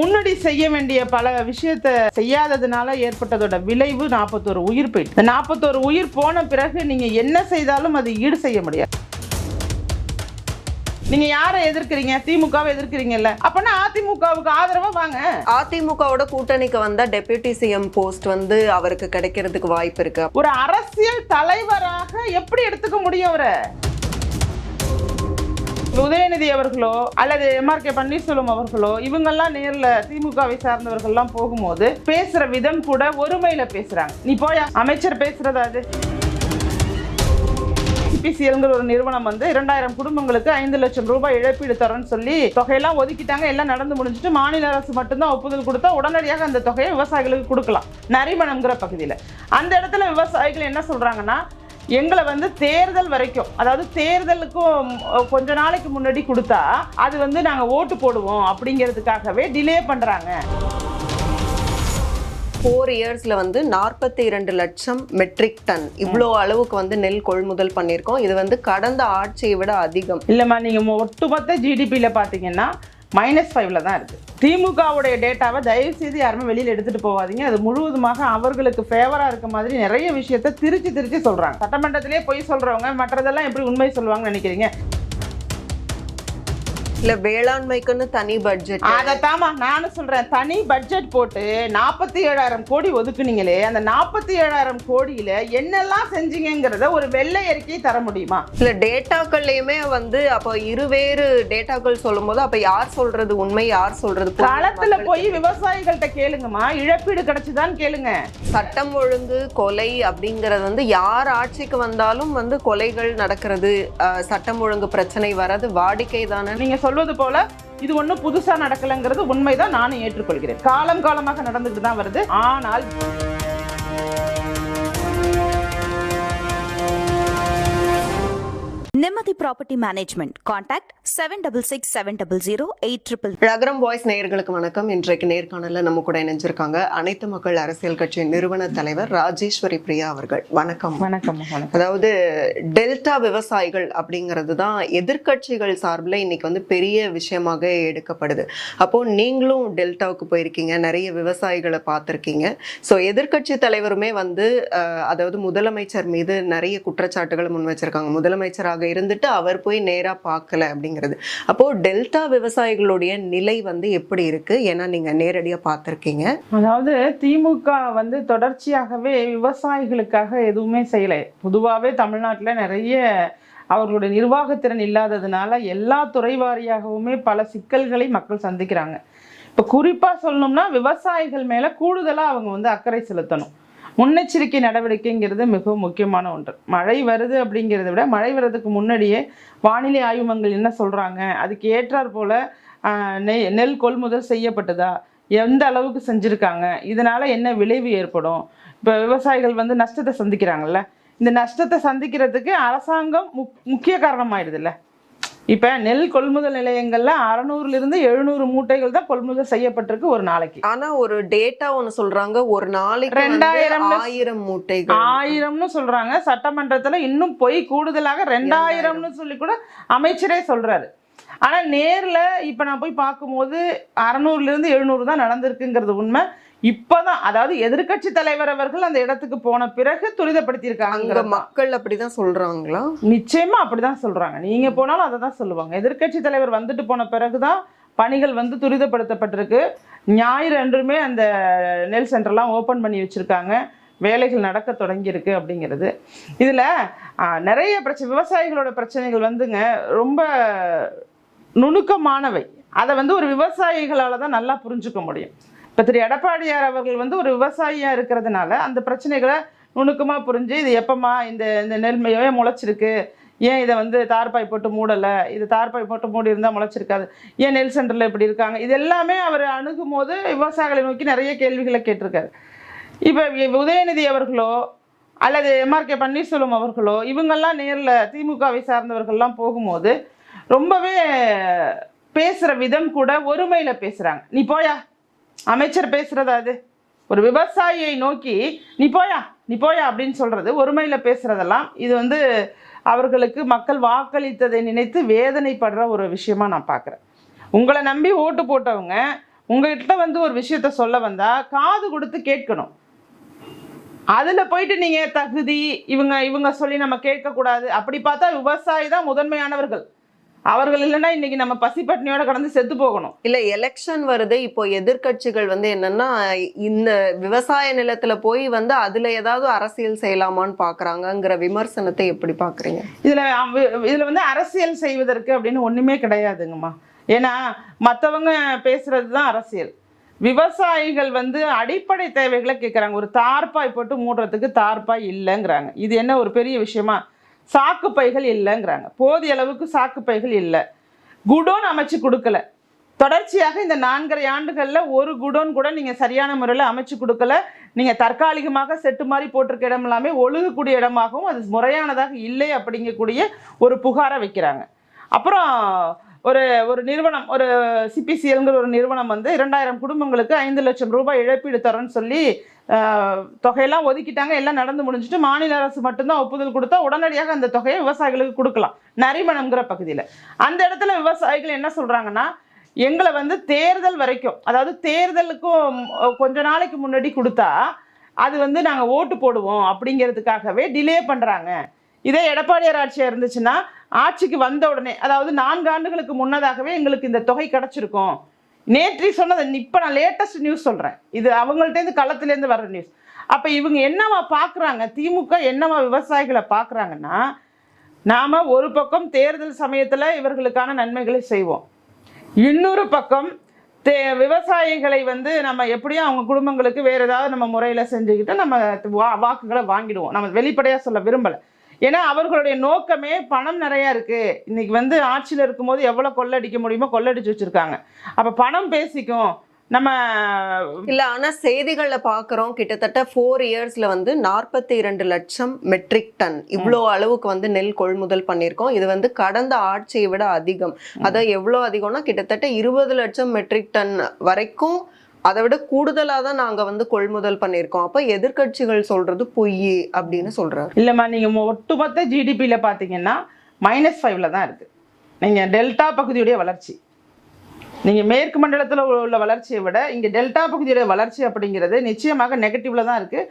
முன்னாடி செய்ய வேண்டிய பல விஷயத்த செய்யாததுனால ஏற்பட்டதோட விளைவு நாற்பத்தோரு உயிர் போயிட்டு இந்த நாற்பத்தோரு உயிர் போன பிறகு நீங்க என்ன செய்தாலும் அது ஈடு செய்ய முடியாது. நீங்க யாரை எதிர்க்கிறீங்க? திமுகவை எதிர்க்கிறீங்கல்ல. அப்பனா அதிமுகவுக்கு ஆதரவா வாங்க. அதிமுகவோட கூட்டணிக்கு வந்தா டெபியூட்டி சிஎம் போஸ்ட் வந்து அவருக்கு கிடைக்கிறதுக்கு வாய்ப்பு இருக்கு. ஒரு அரசியல் தலைவராக எப்படி எடுத்துக்க முடியும் அவரை? உதயநிதி அவர்களோ அல்லது எம்ஆர் கே பன்னீர்செல்வம் அவர்களோ இவங்கெல்லாம் நேரில் திமுகவை சார்ந்தவர்கள்லாம் போகும்போது பேசுற விதம் கூட ஒருமையில பேசுறாங்க. நீ போயா? அமைச்சர் பேசுறதா அது? சிபிசிஎல்ங்கிற ஒரு நிறுவனம் வந்து இரண்டாயிரம் குடும்பங்களுக்கு ஐந்து லட்சம் ரூபாய் இழப்பீடு தரோன்னு சொல்லி தொகையெல்லாம் ஒதுக்கிட்டாங்க. எல்லாம் நடந்து முடிஞ்சிட்டு மாநில அரசு மட்டும்தான் ஒப்புதல் கொடுத்தா உடனடியாக அந்த தொகையை விவசாயிகளுக்கு கொடுக்கலாம். நரிமணம்ங்கிற பகுதியில். அந்த இடத்துல விவசாயிகள் என்ன சொல்றாங்கன்னா எங்களை வந்து தேர்தல் வரைக்கும் அதாவது தேர்தலுக்கும் கொஞ்ச நாளைக்கு முன்னாடி கொடுத்தா அது வந்து நாங்கள் ஓட்டு போடுவோம் அப்படிங்கிறதுக்காகவே டிலே பண்ணுறாங்க ஃபோர் இயர்ஸ்ல வந்து நாற்பத்தி இரண்டு லட்சம் மெட்ரிக் டன் இவ்வளோ அளவுக்கு வந்து நெல் கொள்முதல் பண்ணியிருக்கோம். இது வந்து கடந்த ஆட்சியை விட அதிகம். இல்லைம்மா நீங்கள் ஒட்டுமொத்த ஜிடிபியில் பார்த்தீங்கன்னா மைனஸ் ஃபைவ்ல தான் இருக்குது திமுகவுடைய டேட்டாவை தயவு செய்து யாருமே வெளியில் எடுத்துகிட்டு போகாதீங்க. அது முழுவதுமாக அவர்களுக்கு ஃபேவராக இருக்க மாதிரி நிறைய விஷயத்த திருச்சி திருச்சி சொல்கிறாங்க சட்டமன்றத்திலே பொய் சொல்கிறவங்க மற்றதெல்லாம் எப்படி உண்மை சொல்லுவாங்கன்னு நினைக்கிறீங்க? இல்ல வேளாண்மைக்குன்னு தனி பட்ஜெட் அதைத்தாம்மா நானும் சொல்றேன். தனி பட்ஜெட் போட்டு நாற்பத்தி ஏழாயிரம் கோடி ஒதுக்குனீங்களே அந்த நாற்பத்தி ஏழாயிரம் கோடியில என்னெல்லாம் செஞ்சீங்கங்கிறத ஒரு வெள்ளை அறிக்கை தர முடியுமா? இல்ல டேட்டாக்கள்லயுமே வந்து அப்போ இருவேறு டேட்டாக்கள் சொல்லும்போது அப்ப யார் சொல்றது உண்மை யார் சொல்றது? களத்துல போய் விவசாயிகள்கிட்ட கேளுங்கம்மா. இழப்பீடு கிடைச்சுதான்னு கேளுங்க. சட்டம் ஒழுங்கு கொலை அப்படிங்கறது வந்து யார் ஆட்சிக்கு வந்தாலும் வந்து கொலைகள் நடக்கிறது. சட்டம் ஒழுங்கு பிரச்சனை வர்றது வாடிக்கை தானே நீங்க சொல்வது போல இது ஒண்ணும் புதுசா நடக்கலைங்கிறது உண்மைதான் நானும் ஏற்றுக்கொள்கிறேன். காலம் காலமாக நடந்துகிட்டு தான் வருது. ஆனால் seven double six seven double zero eight triple நகரம் வாய்ஸ் நேயர்களுக்கு வணக்கம் இன்றைக்கு நேர்காணலில் நம்ம கூட இணைஞ்சிருக்காங்க அனைத்து மக்கள் அரசியல் கட்சியின் நிறுவன தலைவர் ராஜேஸ்வரி பிரியா அவர்கள் வணக்கம் வணக்கம் அதாவது டெல்டா விவசாயிகள் அப்படிங்கிறது தான் எதிர்க்கட்சிகள் சார்பில் இன்னைக்கு வந்து பெரிய விஷயமாக எடுக்கப்படுது அப்போ நீங்களும் டெல்டாவுக்கு போயிருக்கீங்க நிறைய விவசாயிகளை பார்த்துருக்கீங்க ஸோ எதிர்க்கட்சி தலைவருமே வந்து அதாவது முதலமைச்சர் மீது நிறைய குற்றச்சாட்டுகளை முன் வச்சிருக்காங்க முதலமைச்சராக இருந்துட்டு அவர் போய் நேராக பார்க்கல அப்படிங்கிறது அப்போ டெல்டா விவசாயிகளுடைய நிலை வந்து எப்படி இருக்கு? ஏன்னா நீங்க நேரடியாக பார்த்துருக்கீங்க. அதாவது திமுக வந்து தொடர்ச்சியாகவே விவசாயிகளுக்காக எதுவுமே செய்யலை. பொதுவாகவே தமிழ்நாட்டில் நிறைய அவர்களுடைய நிர்வாகத்திறன் இல்லாததுனால எல்லா துறை வாரியாகவுமே பல சிக்கல்களை மக்கள் சந்திக்கிறாங்க. இப்போ குறிப்பாக சொல்லணும்னா விவசாயிகள் மேலே கூடுதலாக அவங்க வந்து அக்கறை செலுத்தணும். முன்னெச்சரிக்கை நடவடிக்கைங்கிறது மிகவும் முக்கியமான ஒன்று. மழை வருது அப்படிங்கிறத விட மழை வர்றதுக்கு முன்னாடியே வானிலை ஆய்வு என்ன சொல்கிறாங்க அதுக்கு ஏற்றாற் போல் நெய் நெல் கொள்முதல் செய்யப்பட்டதா? எந்த அளவுக்கு செஞ்சுருக்காங்க? இதனால் என்ன விளைவு ஏற்படும்? இப்போ விவசாயிகள் வந்து நஷ்டத்தை சந்திக்கிறாங்கல்ல. இந்த நஷ்டத்தை சந்திக்கிறதுக்கு அரசாங்கம் முக் முக்கிய காரணமாயிடுதுல்ல. இப்போ நெல் கொள்முதல் நிலையங்களில் அறநூறுலேருந்து எழுநூறு மூட்டைகள் தான் கொள்முதல் செய்யப்பட்டிருக்கு ஒரு நாளைக்கு. ஆனா ஒரு டேட்டா ஒண்ணு சொல்றாங்க. ஒரு நாளைக்கு வந்து ரெண்டாயிரம்ல- ஆயிரம் மூட்டைகள். ஆயிரம்னு சொல்றாங்க. சட்டமன்றத்துல இன்னும் பொய் கூடுதலாக ரெண்டாயிரம்னு சொல்லி கூட அமைச்சரே சொல்றாரு. ஆனா நேர்ல இப்ப நான் போய் பார்க்கும்போது அறநூறுல இருந்து எழுநூறு தான் நடந்திருக்குங்கிறது உண்மை. இப்பதான் அதாவது எதிர்க்கட்சி தலைவர் அவர்கள் அந்த இடத்துக்கு போன பிறகு துரிதப்படுத்தியிருக்காங்க மக்கள் அப்படிதான் சொல்றாங்களா? நிச்சயமா அப்படிதான் சொல்றாங்க. நீங்க போனாலும் அதை தான் சொல்லுவாங்க. எதிர்க்கட்சி தலைவர் வந்துட்டு போன பிறகுதான் பணிகள் வந்து துரிதப்படுத்தப்பட்டிருக்கு. ஞாயிறு அன்றுமே அந்த நெல் சென்டர்லாம் ஓப்பன் பண்ணி வச்சிருக்காங்க. வேலைகள் நடக்க தொடங்கியிருக்கு அப்படிங்கிறது. இதில் நிறைய பிரச்சனை விவசாயிகளோட பிரச்சனைகள் வந்துங்க ரொம்ப நுணுக்கமானவை. அதை வந்து ஒரு விவசாயிகளால் தான் நல்லா புரிஞ்சுக்க முடியும். இப்போ திரு எடப்பாடியார் அவர்கள் வந்து ஒரு விவசாயியாக இருக்கிறதுனால அந்த பிரச்சனைகளை நுணுக்கமாக புரிஞ்சு இது எப்பமா இந்த இந்த நெல்மையவே முளைச்சிருக்கு? ஏன் இதை வந்து தார்பாய் போட்டு மூடலை? இது தார்பாய் போட்டு மூடி இருந்தால் முளைச்சிருக்காது. ஏன் நெல் சென்டரில் இப்படி இருக்காங்க? இது எல்லாமே அவர் அணுகும் போது விவசாயிகளை நோக்கி நிறைய கேள்விகளை கேட்டிருக்காரு. இப்போ உதயநிதி அவர்களோ அல்லது எம்ஆர் கே பன்னீர்செல்வம் அவர்களோ இவங்கெல்லாம் நேரில் திமுகவை சார்ந்தவர்கள்லாம் போகும்போது ரொம்பவே பேசுகிற விதம் கூட ஒருமையில் பேசுகிறாங்க நீ போயா? அமைச்சர் பேசுகிறதா அது. ஒரு விவசாயியை நோக்கி நீ போயா நீ போயா அப்படின்னு சொல்கிறது ஒருமையில் பேசுகிறதெல்லாம் இது வந்து அவர்களுக்கு மக்கள் வாக்களித்ததை நினைத்து வேதனைப்படுற ஒரு விஷயமா நான் பார்க்குறேன் உங்களை நம்பி ஓட்டு போட்டவங்க உங்ககிட்ட வந்து ஒரு விஷயத்த சொல்ல வந்தா காது கொடுத்து கேட்கணும். அதில் போயிட்டு நீங்கள் தகுதி இவங்க இவங்க சொல்லி நம்ம கேட்கக்கூடாது. அப்படி பார்த்தா விவசாயி தான் முதன்மையானவர்கள். அவர்கள் இல்லைன்னா இன்னைக்கு நம்ம பசிப்பட்டினியோட கடந்து செத்து போகணும். இல்ல எலெக்ஷன் வருது இப்போ எதிர்க்கட்சிகள் வந்து என்னன்னா இந்த விவசாய நிலத்துல போய் வந்து அதுல ஏதாவது அரசியல் செய்யலாமான்னு பாக்குறாங்கங்கிற விமர்சனத்தை எப்படி பாக்குறீங்க? இதுல இதுல வந்து அரசியல் செய்வதற்கு அப்படின்னு ஒண்ணுமே கிடையாதுங்கம்மா. ஏன்னா மத்தவங்க பேசுறது தான் அரசியல். விவசாயிகள் வந்து அடிப்படை தேவைகளை கேட்குறாங்க ஒரு தார்பாய் போட்டு மூடுறதுக்கு தார்பாய் இல்லைங்கிறாங்க. இது என்ன ஒரு பெரிய விஷயமா? சாக்கு பைகள் இல்லைங்கிறாங்க. போதிய அளவுக்கு சாக்கு பைகள் இல்லை. குடோன் அமைச்சு கொடுக்கல. தொடர்ச்சியாக இந்த நான்கரை ஆண்டுகளில் ஒரு குடோன் கூட நீங்கள் சரியான முறையில் அமைச்சு கொடுக்கல. நீங்கள் தற்காலிகமாக செட்டு மாதிரி போட்டிருக்க இடம் எல்லாமே ஒழுகக்கூடிய இடமாகவும் அது முறையானதாக இல்லை அப்படிங்கக்கூடிய ஒரு புகாரை வைக்கிறாங்க. அப்புறம் ஒரு ஒரு நிறுவனம் ஒரு சிபிசிஎல்ங்கிற ஒரு நிறுவனம் வந்து இரண்டாயிரம் குடும்பங்களுக்கு ஐந்து லட்சம் ரூபாய் இழப்பீடு தரேன்னு சொல்லி தொகையெல்லாம் ஒதுக்கிட்டாங்க. எல்லாம் நடந்து முடிஞ்சிட்டு மாநில அரசு மட்டும்தான் ஒப்புதல் கொடுத்தா உடனடியாக அந்த தொகையை விவசாயிகளுக்கு கொடுக்கலாம். நரிமணம்ங்கிற பகுதியில். அந்த இடத்துல விவசாயிகள் என்ன சொல்கிறாங்கன்னா எங்களை வந்து தேர்தல் வரைக்கும் அதாவது தேர்தலுக்கும் கொஞ்ச நாளைக்கு முன்னாடி கொடுத்தா அது வந்து நாங்கள் ஓட்டு போடுவோம் அப்படிங்கிறதுக்காகவே டிலே பண்ணுறாங்க இதே எடப்பாடியார் ஆட்சியாக இருந்துச்சுன்னா ஆட்சிக்கு வந்த உடனே அதாவது நான்கு ஆண்டுகளுக்கு முன்னதாகவே எங்களுக்கு இந்த தொகை கிடச்சிருக்கும். நேற்று சொன்னது இப்போ நான் லேட்டஸ்ட் நியூஸ் சொல்கிறேன் இது அவங்கள்ட்டேருந்து களத்துலேருந்து வர்ற நியூஸ் அப்போ இவங்க என்னவா பார்க்குறாங்க திமுக என்னவா விவசாயிகளை பார்க்குறாங்கன்னா நாம் ஒரு பக்கம் தேர்தல் சமயத்தில் இவர்களுக்கான நன்மைகளை செய்வோம். இன்னொரு பக்கம் தே விவசாயிகளை வந்து நம்ம எப்படியும் அவங்க குடும்பங்களுக்கு வேறு ஏதாவது நம்ம முறையில் செஞ்சுக்கிட்டு நம்ம வா வாக்குகளை வாங்கிடுவோம். நம்ம வெளிப்படையாக சொல்ல விரும்பலை. ஏன்னா அவர்களுடைய நோக்கமே பணம் நிறையா இருக்கு. இன்னைக்கு வந்து ஆட்சியில் இருக்கும்போது எவ்வளோ கொள்ளடிக்க முடியுமோ கொள்ளடிச்சு வச்சிருக்காங்க. அப்போ பணம் பேசிக்கும். நம்ம இல்ல ஆனா செய்திகள்ல பாக்குறோம். கிட்டத்தட்ட ஃபோர் இயர்ஸ்ல வந்து நாற்பத்தி இரண்டு லட்சம் மெட்ரிக் டன் இவ்வளோ அளவுக்கு வந்து நெல் கொள்முதல் பண்ணியிருக்கோம். இது வந்து கடந்த ஆட்சியை விட அதிகம். அதான் எவ்வளோ அதிகம்னா கிட்டத்தட்ட இருபது லட்சம் மெட்ரிக் டன் வரைக்கும் அதை விட கூடுதலாக தான் நாங்கள் வந்து கொள்முதல் பண்ணியிருக்கோம். அப்போ எதிர்க்கட்சிகள் சொல்கிறது பொய் அப்படின்னு சொல்றாரு. இல்லைம்மா நீங்கள் ஒட்டுமொத்த ஜிடிபியில் பார்த்தீங்கன்னா மைனஸ் ஃபைவ்ல தான் இருக்குது நீங்கள் டெல்டா பகுதியுடைய வளர்ச்சி. நீங்கள் மேற்கு மண்டலத்தில் உள்ள வளர்ச்சியை விட இங்கே டெல்டா பகுதியுடைய வளர்ச்சி அப்படிங்கிறது நிச்சயமாக நெகட்டிவில் தான் இருக்குது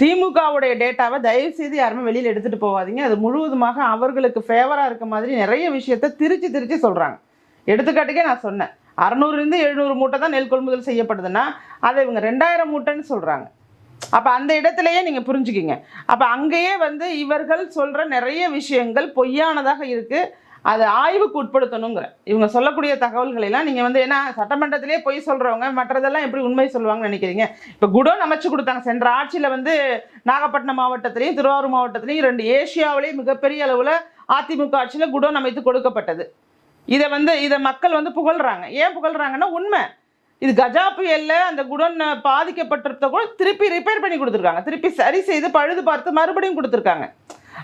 திமுகவுடைய டேட்டாவை தயவு செய்து யாருமே வெளியில் எடுத்துகிட்டு போகாதீங்க. அது முழுவதுமாக அவர்களுக்கு ஃபேவராக இருக்க மாதிரி நிறைய விஷயத்தை திருச்சி திருச்சி சொல்கிறாங்க எடுத்துக்காட்டுக்கே நான் சொன்னேன். அறநூறுலேருந்து எழுநூறு மூட்டை தான் நெல் கொள்முதல் செய்யப்படுதுன்னா அதை இவங்க ரெண்டாயிரம் மூட்டைன்னு சொல்கிறாங்க அப்போ அந்த இடத்துலையே நீங்கள் புரிஞ்சுக்கிங்க. அப்போ அங்கேயே வந்து இவர்கள் சொல்கிற நிறைய விஷயங்கள் பொய்யானதாக இருக்குது அதை ஆய்வுக்கு உட்படுத்தணுங்கிற. இவங்க சொல்லக்கூடிய தகவல்களை எல்லாம் நீங்கள் வந்து ஏன்னா சட்டமன்றத்திலே பொய் சொல்கிறவங்க மற்றதெல்லாம் எப்படி உண்மை சொல்லுவாங்கன்னு நினைக்கிறீங்க? இப்போ குடோன் அமைச்சு கொடுத்தாங்க. சென்ற ஆட்சியில் வந்து நாகப்பட்டினம் மாவட்டத்திலையும் திருவாரூர் மாவட்டத்திலையும் ரெண்டு ஏசியாவிலேயே மிகப்பெரிய அளவில் அதிமுக ஆட்சியில் குடோன் அமைத்து கொடுக்கப்பட்டது. இதை வந்து இதை மக்கள் வந்து புகழ்றாங்க. ஏன் புகழ்றாங்கன்னா உண்மை. இது கஜா புயலில் அந்த குடோன் பாதிக்கப்பட்டிருந்த கூட திருப்பி ரிப்பேர் பண்ணி கொடுத்துருக்காங்க. திருப்பி சரி செய்து பழுது பார்த்து மறுபடியும் கொடுத்துருக்காங்க.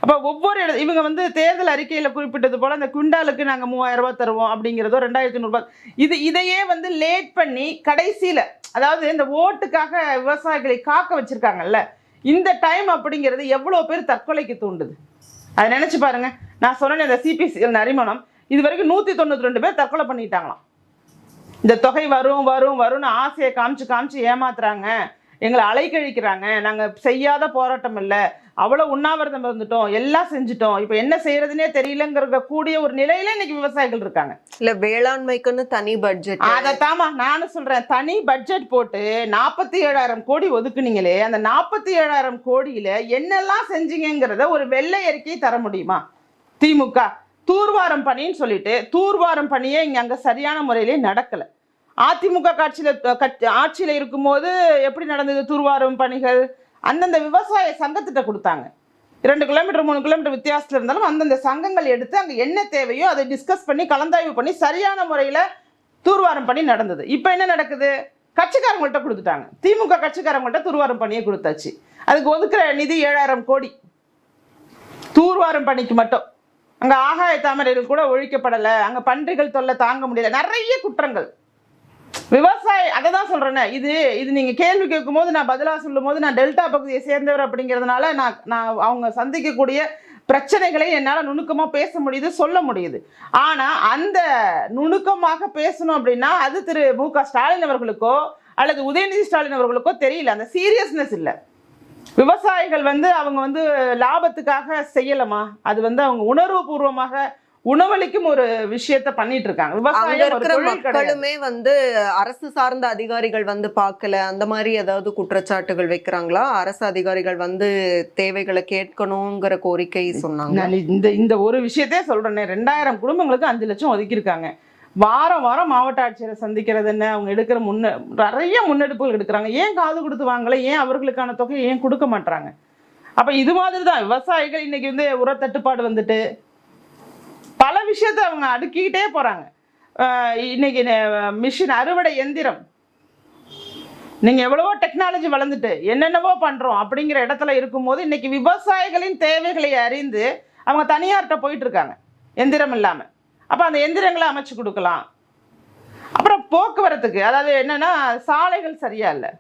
அப்போ ஒவ்வொரு இட இவங்க வந்து தேர்தல் அறிக்கையில் குறிப்பிட்டது போல் அந்த குண்டாலுக்கு நாங்கள் மூவாயிரம் ரூபாய் தருவோம் அப்படிங்கிறதோ ரெண்டாயிரத்தி நூறுபா இது இதையே வந்து லேட் பண்ணி கடைசியில் அதாவது இந்த ஓட்டுக்காக விவசாயிகளை காக்க வச்சிருக்காங்கல்ல இந்த டைம் அப்படிங்கிறது எவ்வளோ பேர் தற்கொலைக்கு தூண்டுது. அதை நினச்சி பாருங்கள் நான் சொன்னேன் இந்த சிபிசிஎல் நரிமணம். இது வரைக்கும் நூற்றி தொண்ணூற்றி ரெண்டு பேர் தற்கொலை பண்ணிட்டாங்களாம். இந்த தொகை வரும் வரும் வரும்னு ஆசையை காமிச்சு காமிச்சு ஏமாத்துறாங்க. எங்களை அலைக்கழிக்கிறாங்க. நாங்கள் செய்யாத போராட்டம் இல்லை. அவ்வளோ உண்ணாவிரதம் இருந்துட்டோம். எல்லாம் செஞ்சுட்டோம். இப்போ என்ன செய்யறதுனே தெரியலங்கிற கூடிய ஒரு நிலையில இன்னைக்கு விவசாயிகள் இருக்காங்க. இல்ல வேளாண்மைக்குன்னு தனி பட்ஜெட் அதைத்தாம்மா நானும் சொல்றேன். தனி பட்ஜெட் போட்டு நாற்பத்தி ஏழாயிரம் கோடி ஒதுக்குனீங்களே அந்த நாற்பத்தி ஏழாயிரம் கோடியில என்னெல்லாம் செஞ்சீங்கங்கிறத ஒரு வெள்ளை அறிக்கை தர முடியுமா? திமுக. தூர்வாரம் பணின்னு சொல்லிட்டு தூர்வாரம் பணியே இங்கே அங்கே சரியான முறையிலே நடக்கல. அதிமுக காட்சியில் கட்சி ஆட்சியில் இருக்கும்போது எப்படி நடந்தது தூர்வாரும் பணிகள்? அந்தந்த விவசாய சங்கத்திட்ட கொடுத்தாங்க. இரண்டு கிலோமீட்டர் மூணு கிலோமீட்டர் வித்தியாசத்தில் இருந்தாலும் அந்தந்த சங்கங்கள் எடுத்து அங்கே என்ன தேவையோ அதை டிஸ்கஸ் பண்ணி கலந்தாய்வு பண்ணி சரியான முறையில் தூர்வாரம் பணி நடந்தது. இப்போ என்ன நடக்குது? கட்சிக்காரங்கள்ட்ட கொடுத்துட்டாங்க. திமுக கட்சிக்காரங்கள்ட்ட தூர்வாரம் பணியை கொடுத்தாச்சு. அதுக்கு ஒதுக்குற நிதி ஏழாயிரம் கோடி. தூர்வாரம் பணிக்கு மட்டும். அங்கே ஆகாய தாமரைகள் கூட ஒழிக்கப்படலை. அங்கே பன்றிகள் தொல்லை தாங்க முடியல. நிறைய குற்றங்கள். விவசாயி அதை தான் சொல்கிறேனே இது இது நீங்கள் கேள்வி கேட்கும்போது நான் பதிலாக சொல்லும் போது நான் டெல்டா பகுதியை சேர்ந்தவர் அப்படிங்கிறதுனால நான் நான் அவங்க சந்திக்கக்கூடிய பிரச்சனைகளை என்னால் நுணுக்கமாக பேச முடியுது சொல்ல முடியுது. ஆனால் அந்த நுணுக்கமாக பேசணும் அப்படின்னா அது திரு மு க ஸ்டாலின் அவர்களுக்கோ அல்லது உதயநிதி ஸ்டாலின் அவர்களுக்கோ தெரியல. அந்த சீரியஸ்னஸ் இல்லை. விவசாயிகள் வந்து அவங்க வந்து லாபத்துக்காக செய்யலாமா? அது வந்து அவங்க உணர்வுபூர்வமாக உணவளிக்கும் ஒரு விஷயத்த பண்ணிட்டு இருக்காங்க. விவசாயம் மக்களுமே வந்து அரசு சார்ந்த அதிகாரிகள் வந்து பார்க்கல. அந்த மாதிரி ஏதாவது குற்றச்சாட்டுகள் வைக்கிறாங்களா? அரசு அதிகாரிகள் வந்து தேவைகளை கேட்கணுங்கிற கோரிக்கை சொன்னாங்க. இந்த இந்த ஒரு விஷயத்தையே சொல்றேனே. ரெண்டாயிரம் குடும்பங்களுக்கு அஞ்சு லட்சம் ஒதுக்கியிருக்காங்க. வாரம் வாரம் மாவட்ட ஆட்சியரை சந்திக்கிறது என்ன? அவங்க எடுக்கிற முன்ன நிறைய முன்னெடுப்புகள் எடுக்கிறாங்க. ஏன் காது கொடுத்து வாங்கலை? ஏன் அவர்களுக்கான தொகையை ஏன் கொடுக்க மாட்டாங்க அப்போ இது மாதிரி தான் விவசாயிகள் இன்னைக்கு வந்து உரத்தட்டுப்பாடு வந்துட்டு பல விஷயத்த அவங்க அடுக்கிக்கிட்டே போகிறாங்க இன்னைக்கு மிஷின் அறுவடை எந்திரம். நீங்கள் எவ்வளவோ டெக்னாலஜி வளர்ந்துட்டு என்னென்னவோ பண்ணுறோம் அப்படிங்கிற இடத்துல இருக்கும்போது இன்னைக்கு விவசாயிகளின் தேவைகளை அறிந்து அவங்க தனியார்கிட்ட போயிட்டு இருக்காங்க. எந்திரம் இல்லாமல் அப்ப அந்த எந்திரங்களை அமைச்சு கொடுக்கலாம். அப்புறம் போக்குவரத்துக்கு அதாவது என்னன்னா சாலைகள் சரியா இல்லை.